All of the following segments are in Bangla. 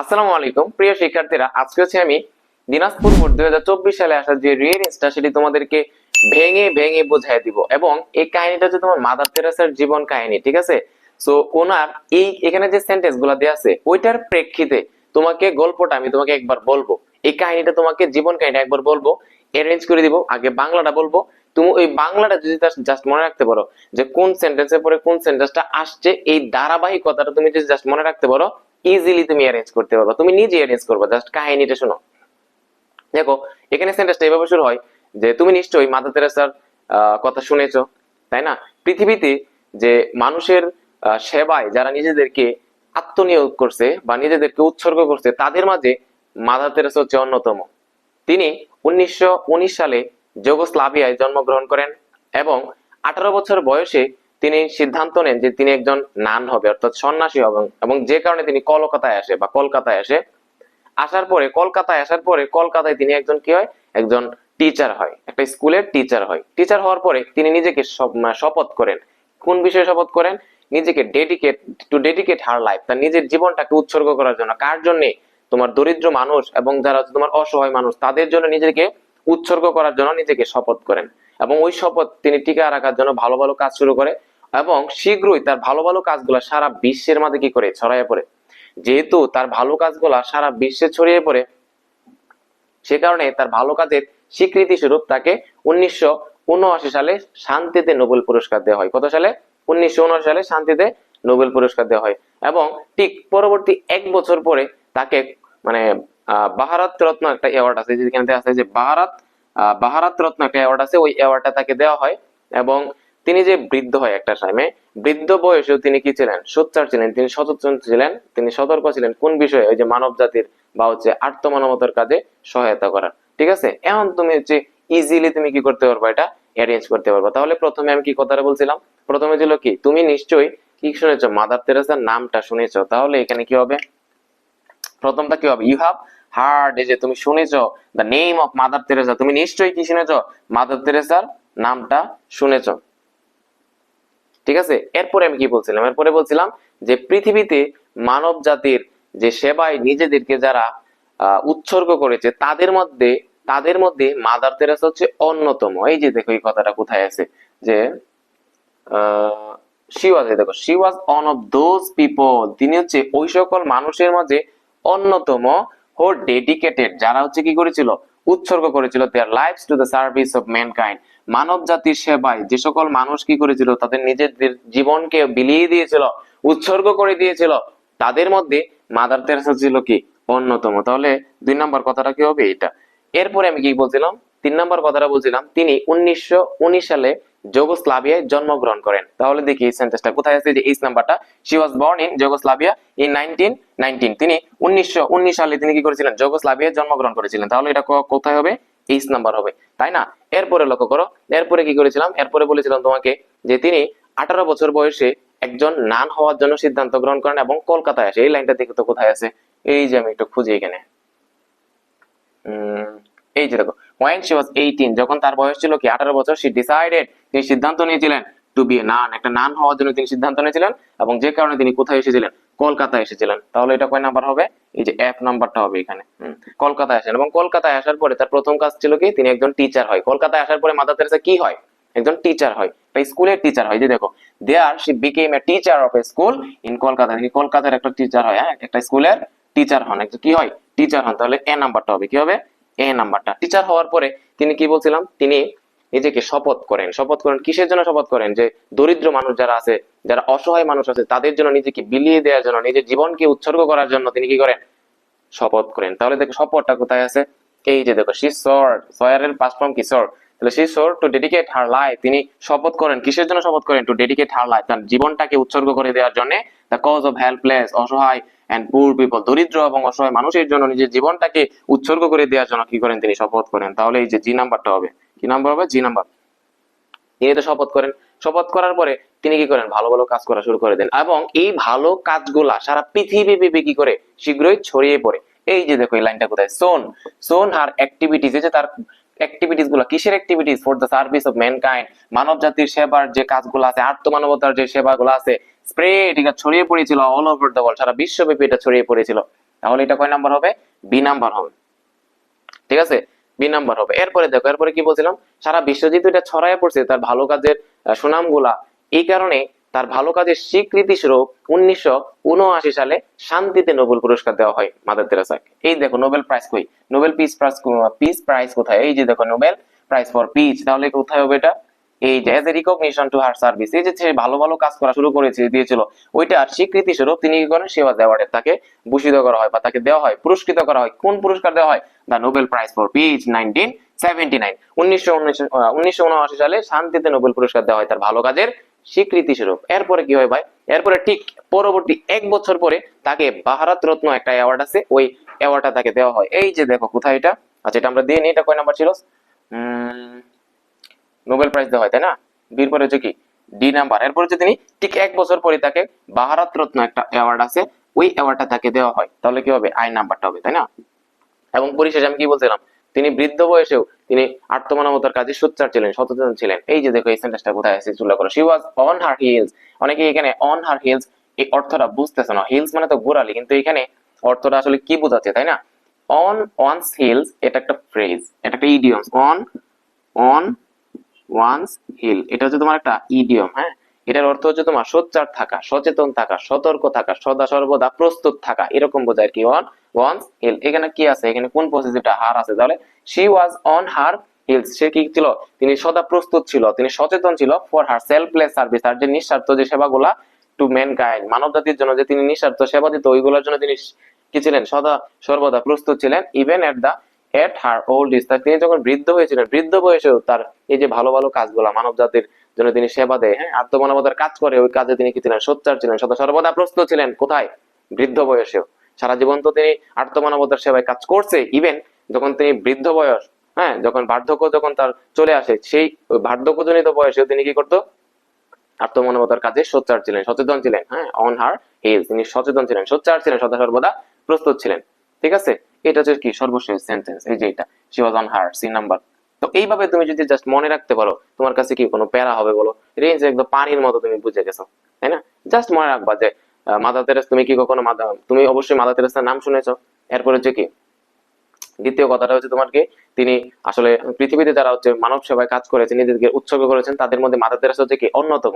আসসালামু আলাইকুম। প্রিয় শিক্ষার্থীরা, আজকে হচ্ছে আমি দিনাজপুর বোর্ড দুই হাজার চব্বিশ সালে আসা যে রিয়ারেন্সটা সেটি তোমাদেরকে ভেঙে ভেঙে বোঝাই দিব। এবং এই কাহিনীটা হচ্ছে তোমার মাদার তেরাসার জীবন কাহিনী, ঠিক আছে? সো ওনার এই, এখানে যে সেন্টেন্সগুলা দেওয়া আছে, ওইটার প্রেক্ষিতে তোমাকে গল্পটা আমি তোমাকে একবার বলব। এই কাহিনীটা তোমাকে জীবন কাহিনী একবার বলব অ্যারেঞ্জ করে দিব, আগে বাংলাটা বলব। তুমি ওই বাংলাটা যদি জাস্ট মনে রাখতে পারো, যে কোন সেন্টেন্সের পরে কোন সেন্টেন্সটা আসছে, এই ধারাবাহিকতাটা তুমি যদি জাস্ট মনে রাখতে পারো ইজিলি তুমি অ্যারেঞ্জ করতে পারবে। তুমি নিজে অ্যারেঞ্জ করবে জাস্ট কাহিনীটা শোনো। দেখো, এখানে সেন্টেন্সটা এভাবে শুরু হয় যে, তুমি নিশ্চয়ই মাদার তেরেসার কথা শুনেছো, তাই না? পৃথিবীতে যে মানুষের সেবায় যারা নিজেদেরকে আত্মনিয়োগ করছে বা নিজেদেরকে উৎসর্গ করছে, তাদের মাঝে মাদার তেরেসা হচ্ছে অন্যতম। তিনি উনিশশো উনিশ সালে যুগোস্লাভিয়ায় জন্মগ্রহণ করেন এবং আঠারো বছর বয়সে তিনি সিদ্ধান্ত নেন যে তিনি একজন নান হবে, অর্থাৎ সন্ন্যাসী হবেন এবং যে কারণে তিনি কলকাতায় আসে বা কলকাতায় আসে। আসার পরে, কলকাতায় আসার পরে কলকাতায় তিনি একজন কি হয়? একজন টিচার হয়, একটা স্কুলের টিচার হয়। টিচার হওয়ার পরে তিনি নিজেকে মানে শপথ করেন। কোন বিষয়ে শপথ করেন? নিজেকে dedicate to dedicate her life তার নিজের জীবনটাকে উৎসর্গ করার জন্য। কার জন্য? তোমার দরিদ্র মানুষ এবং যারা তোমার অসহায় মানুষ, তাদের জন্য নিজেকে উৎসর্গ করার জন্য নিজেকে শপথ করেন। এবং ওই শপথ তিনি টিকা রাখার জন্য ভালো ভালো কাজ শুরু করে। এবং শীঘ্রই তার ভালো ভালো কাজগুলো সারা বিশ্বের মাঝে কি করে? ছড়াইয়ে পড়ে। যেহেতু তার ভালো কাজগুলা সারা বিশ্বে ছড়িয়ে পড়ে, সে কারণে তার ভালো কাজের স্বীকৃতি স্বরূপ তাকে উনিশশো উনআশি সালে শান্তিতে নোবেল পুরস্কার দেওয়া হয়। কত সালে? উনিশশো উনআশি সালে শান্তিতে নোবেল পুরস্কার দেওয়া হয়। এবং ঠিক পরবর্তী এক বছর পরে তাকে মানে বাহারাত রত্ন একটা অ্যাওয়ার্ড আছে, যেখানে আছে যে বাহারাত বাহারাত রত্ন একটা অ্যাওয়ার্ড আছে, ওই অ্যাওয়ার্ডটা তাকে দেওয়া হয়। এবং তিনি যে বৃদ্ধ হয় একটা টাইমে বৃদ্ধ বয়সেও তিনি কি ছিলেন? সোচ্চার ছিলেন, তিনি সচেতন ছিলেন, তিনি সতর্ক ছিলেন কোন বিষয়ে? ওই যে মানব জাতির বা হচ্ছে আত্মমানবতার কাজে সহায়তা করার। ঠিক আছে? এখন তুমি হচ্ছে ইজিলি তুমি কি করতে পারবা এটা? অ্যারেঞ্জ করতে পারবা। তাহলে প্রথমে আমি কি কথাটা বলছিলাম? প্রথমে ছিল কি? তুমি নিশ্চয়ই কি শুনেছ? মাদার তেরেসার নামটা শুনেছো। তাহলে এখানে কি হবে? প্রথমটা কি হবে? ইউ হ্যাভ হার্ড যে তুমি শুনেছো the name of mother Teresa. তুমি নিশ্চয়ই কি শুনেছ? মাদার তেরেসার নামটা শুনেছো। ঠিক আছে? এরপরে আমি কি বলছিলাম? এরপরে বলছিলাম যে পৃথিবীতে মানব জাতির যে সেবায় নিজেদেরকে যারা উৎসর্গ করেছে, তাদের মধ্যে তাদের মধ্যে মাদার তেরেসা হচ্ছে অন্যতম। এই যে দেখো, এই কথাটা কোথায় আছে? যে দেখো she was one of those people তিনি হচ্ছে ওই সকল মানুষের মাঝে অন্যতম হো ডেডিকেটেড যারা হচ্ছে কি করেছিল? উৎসর্গ করেছিল their lives to the service of mankind মানব জাতির সেবায় যে সকল মানুষ কি করেছিল, তাদের নিজেদের জীবনকে বিলিয়ে দিয়েছিল, উৎসর্গ করে দিয়েছিল। তাদের মধ্যে মাদার তেরেসা ছিল কি? অন্যতম। তাহলে দুই নম্বর কথাটা কি হবে? এটা। এরপরে আমি কি বলছিলাম? তিন নম্বর কথাটা বলছিলাম তিনি উনিশশো উনিশ সালে যুগোস্লাভিয়ায় জন্মগ্রহণ করেন। তাহলে দেখি সেন্টেন্সটা কোথায় আছে যে এইচ নাম্বারটা? She was born in Yugoslavia in nineteen nineteen তিনি উনিশশো সালে তিনি কি করেছিলেন? যুগোস্লাভিয়ায় জন্মগ্রহণ করেছিলেন। তাহলে এটা কোথায় হবে? এইচ নাম্বার হবে। তাই না? এরপরে লক্ষ্য করো এরপরে কি করেছিলাম? এরপরে বলেছিলাম তোমাকে যে তিনি আঠারো বছর বয়সে একজন নান হওয়ার জন্য সিদ্ধান্ত গ্রহণ করেন এবং কলকাতায় আসে। এই লাইনটা দেখে তো কোথায় আছে। এই যে আমি একটু খুঁজি এখানে। উম, এই যে দেখো। ওয়েন শি ওয়াজ এইটিন যখন তার বয়স ছিল কি আঠারো বছর সে ডিসাইডেড তিনি সিদ্ধান্ত নিয়েছিলেন টু বি নান একটা নান হওয়ার জন্য তিনি সিদ্ধান্ত নিয়েছিলেন এবং যে কারণে তিনি কোথায় এসেছিলেন? কলকাতায় এসেছিলেন। তাহলে এটা কয় নাম্বার হবে? এই যে এফ নাম্বারটা হবে এখানে। কলকাতায় আসেন এবং কলকাতায় আসার পরে তার প্রথম কাজ ছিল কি? তিনি একজন টিচার হয়। কলকাতায় আসার পরে মাদার তেরেসা কি হয়? একজন টিচার হয়। একটা স্কুলের টিচার হয়। যে দেখো there she became a teacher of a school in Kolkata. তিনি কলকাতার একটা টিচার হয় হ্যাঁ? একটা স্কুলের টিচার হন। একটা কি হয়? টিচার হন। তাহলে এ নাম্বারটা হবে। কি হবে? এ নাম্বারটা। টিচার হওয়ার পরে তিনি কি বলছিলাম? তিনি নিজেকে শপথ করেন। শপথ করেন কিসের জন্য শপথ করেন? যে দরিদ্র মানুষ যারা আছে, যারা অসহায় মানুষ আছে, তাদের জন্য নিজেকে বিলিয়ে দেওয়ার জন্য, নিজের জীবনকে উৎসর্গ করার জন্য তিনি কি করেন? শপথ করেন। তাহলে দেখো শপথটা কোথায় আছে? এই যে দেখো শি সর সয়ারের পাস ফর্ম কি? সর তাহলে শি সর টু ডেডিকেট হার লাইফ তিনি শপথ করেন। কিসের জন্য শপথ করেন? টু ডেডিকেট হার লাইফ তার জীবনটাকে উৎসর্গ করে দেওয়ার জন্য দ্য কজ অফ হেল্পলেস অসহায় এন্ড পুর পিপল দরিদ্র এবং অসহায় মানুষের জন্য নিজের জীবনটাকে উৎসর্গ করে দেওয়ার জন্য কি করেন তিনি? শপথ করেন। তাহলে এই যে জি নাম্বারটা হবে। কি নাম্বার হবে? জি নাম্বার তিনি তো শপথ করেন। শপথ করার পরে তিনি কি করেন? ভালো ভালো কাজ করা শুরু করে দেন। এবং এই ভালো কাজগুলা সারা পৃথিবী ব্যাপী কি করে? শীঘ্রই ছড়িয়ে পড়ে। এই যে দেখো এই লাইনটা কোথায়? সোন। সোন হার অ্যাক্টিভিটিস এই যে তার অ্যাক্টিভিটিসগুলো, কিসের activities for the service of mankind মানব জাতির সেবার যে কাজগুলো আছে, আত্মমানবতার যে সেবাগুলো আছে স্প্রে এটা ছড়িয়ে পড়েছিল অল ওভার দ্য ওয়ার্ল্ড সারা বিশ্বব্যাপী এটা ছড়িয়ে পড়েছিল। তাহলে এটা কয় নাম্বার হবে? বি নাম্বার হবে। ঠিক আছে? বি নাম্বার হবে। এরপরে দেখো, এরপরে কি বলছিলাম? সারা বিশ্ব যেহেতু এটা ছড়ায় পড়ছে, তার ভালো কাজের সুনামগুলা, এই কারণে তার ভালো কাজের স্বীকৃতি স্বরূপ উনিশশো উনআশি সালে শান্তিতে নোবেল পুরস্কার দেওয়া হয় মাদার তেরেসাকে এই দেখো, নোবেল প্রাইজ কই? Nobel peace prize peace prize কোথায়? এই যে দেখো, নোবেল প্রাইজ ফর পিস তাহলে কোথায় হবে এটা? এই যে as a recognition to her service এই যে সে ভালো ভালো কাজ করা শুরু করেছে, দিয়েছিল ওইটার স্বীকৃতি স্বরূপ তিনি কি করেন? সেবা অ্যাওয়ার্ডে তাকে ভূষিত করা হয় বা তাকে দেওয়া হয়, পুরস্কৃত করা হয়। কোন পুরস্কার দেওয়া হয়? The Nobel prize for peace nineteen seventy nine উনিশশো উনিশশো সালে শান্তিতে নোবেল পুরস্কার দেওয়া হয় তার ভালো কাজের স্বীকৃতি স্বরূপ। এরপরে কি হয় ভাই? এরপরে ঠিক পরবর্তী এক বছর পরে তাকে ভারত রত্ন একটা অ্যাওয়ার্ড আছে, ওই অ্যাওয়ার্ডটা তাকে দেওয়া হয়। এই যে দেখো, কোথায় এটা? আচ্ছা এটা আমরা দিয়ে নিই, এটা কয় নাম্বার ছিল? নোবেল প্রাইজ দেওয়া হয়, তাই না? বির পরে হচ্ছে কি? D number. এরপর হচ্ছে তিনি ঠিক এক বছর পরে তাকে ভারত রত্ন একটা অ্যাওয়ার্ড আছে, ওই অ্যাওয়ার্ডটা তাকে দেওয়া হয়। তাহলে কি হবে? আই নাম্বারটা হবে, তাই না? এবং পরিশেষে আমি কি বলছিলাম? তিনি বৃদ্ধ বয়সেও তিনি আত্মমানবতার কাজে সোচ্চার ছিলেন, সচেতন ছিলেন। এই যে দেখো, এই সেন্টেন্সটা কোথায় আছে চুলা করো she was on her heels অনেকে এখানে অন হার হিলস এই অর্থটা বুঝতেছে না। হিলস মানে তো গোড়ালি, কিন্তু এখানে অর্থটা আসলে কি বোঝাচ্ছে, তাই না? অন ওয়ান্স হিলস এটা একটা ফ্রেজ এটা একটা idiom on on one's heel এটা হচ্ছে তোমার একটা ইডিয়ম হ্যাঁ? এটার অর্থ হচ্ছে তোমার সোচ্চার থাকা, সচেতন থাকা, সতর্ক থাকা, সদা সর্বদা প্রস্তুত থাকা, এরকম বোঝায় কি। অন ওয়ান্স হিল এখানে কি আছে? এখানে কোন পজিটিভটা হার আছে। তাহলে she was on her heels সে কি ছিল? তিনি সদা প্রস্তুত ছিল। তিনি সচেতন ছিল ফর হার সেলফলেস সার্ভিস তার যে নিঃস্বার্থ যে সেবাগুলা টু ম্যান কাইন্ড মানব জাতির জন্য যে তিনি নিঃস্বার্থ সেবা দিত, ওইগুলোর জন্য তিনি কি ছিলেন? সদা সর্বদা প্রস্তুত ছিলেন even at the at her old age তিনি যখন বৃদ্ধ হয়েছিলেন, বৃদ্ধ বয়সেও তার এই যে ভালো ভালো কাজগুলা মানব জাতির জন্য তিনি সেবা দেয় হ্যাঁ? আত্মমানবতার কাজ করে, ওই কাজে তিনি কি ছিলেন? সোচ্চার ছিলেন, সদা সর্বদা প্রস্তুত ছিলেন। কোথায়? বৃদ্ধ বয়সেও। সারা জীবন তো তিনি আত্মমানবতার সেবায় কাজ করছে ইভেন যখন তিনি বৃদ্ধ বয়স হ্যাঁ যখন বার্ধক্য যখন তার চলে আসে, সেই বার্ধক্যজনিত বয়সেও তিনি কি করতো? আত্মমানবতার কাজে সোচ্চার ছিলেন, সচেতন ছিলেন হ্যাঁ অন হার হিল তিনি সচেতন ছিলেন, সোচ্চার ছিলেন সদা সর্বদা প্রস্তুত ছিলেন, ঠিক আছে? এটা হচ্ছে কি সর্বশেষ সেন্টেন্স এই যে এটা she was on her C number তো এইভাবে তুমি যদি জাস্ট মনে রাখতে পারো, তোমার কাছে কি কোনো প্যারা হবে বলো? রেঞ্জ একদম পানির মতো তুমি বুঝে গেছো, তাই না? জাস্ট মনে রাখবা যে মাদার তেরেস, তুমি কি কখনো মাদা? তুমি অবশ্যই মাদার তেরেসার নাম শুনেছো। এরপরে হচ্ছে কি? দ্বিতীয় কথাটা হচ্ছে তোমার কি তিনি আসলে পৃথিবীতে যারা হচ্ছে মানব সেবায় কাজ করেছেন নিজেদেরকে উৎসর্গ করেছেন, তাদের মধ্যে মাদার তেরেসা হচ্ছে কি? অন্যতম।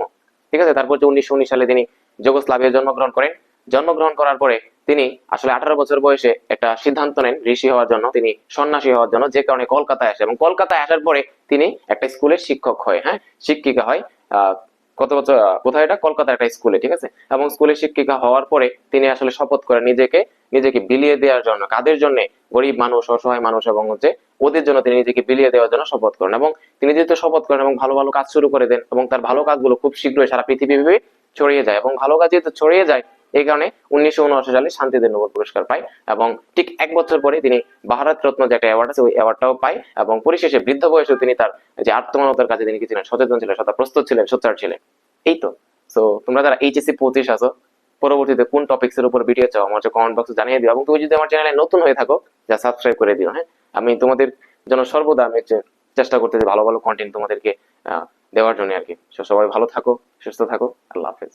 ঠিক আছে? তারপর যে উনিশশো উনিশ সালে তিনি যুগোস্লাভিয়া জন্মগ্রহণ করেন। জন্মগ্রহণ করার পরে তিনি আসলে আঠারো বছর বয়সে একটা সিদ্ধান্ত নেন ঋষি হওয়ার জন্য। তিনি সন্ন্যাসী হওয়ার জন্য, যে কারণে কলকাতায় আসে। এবং কলকাতায় আসার পরে তিনি একটা স্কুলের শিক্ষক হয় হ্যাঁ? শিক্ষিকা হয়। কত বছর কোথায় এটা? কলকাতার একটা স্কুলে, ঠিক আছে? এবং স্কুলের শিক্ষিকা হওয়ার পরে তিনি আসলে শপথ করেন নিজেকে নিজেকে বিলিয়ে দেওয়ার জন্য, কাদের জন্য? গরিব মানুষ, অসহায় মানুষ এবং হচ্ছে ওদের জন্য তিনি নিজেকে বিলিয়ে দেওয়ার জন্য শপথ করেন। এবং তিনি যেহেতু শপথ করেন এবং ভালো ভালো কাজ শুরু করে দেন এবং তার ভালো কাজগুলো খুব শীঘ্রই সারা পৃথিবী ছড়িয়ে যায় এবং ভালো কাজ যেহেতু ছড়িয়ে যায় এই কারণে উনিশশো উনআশি সালে শান্তিতে নোবেল পুরস্কার পায় এবং ঠিক এক বছর পরে তিনি ভারত রত্ন যে একটা অ্যাওয়ার্ড আছে, ওই অ্যাওয়ার্ডটাও পায় এবং পরিশেষে বৃদ্ধ বয়সে তিনি তার যে আত্মমানবতার কাছে তিনি কি সচেতন ছিলেন সদা প্রস্তুত ছিলেন, সোচ্চার ছিলেন। এই তো। সো তোমরা যারা এইচএসসি পঁচিশ আছো, পরবর্তীতে কোন টপিক্স এর উপর ভিডিও চাও, আমার কমেন্ট বক্সে জানিয়ে দিও। এবং তুমি যদি আমার চ্যানেলে নতুন হয়ে থাকো, যা সাবস্ক্রাইব করে দিও হ্যাঁ? আমি তোমাদের জন্য সর্বদা আমি চেষ্টা করতেছি ভালো ভালো কন্টেন্ট তোমাদেরকে দেওয়ার জন্য আর কি। সবাই ভালো থাকো, সুস্থ থাকো, আল্লাহ হাফেজ।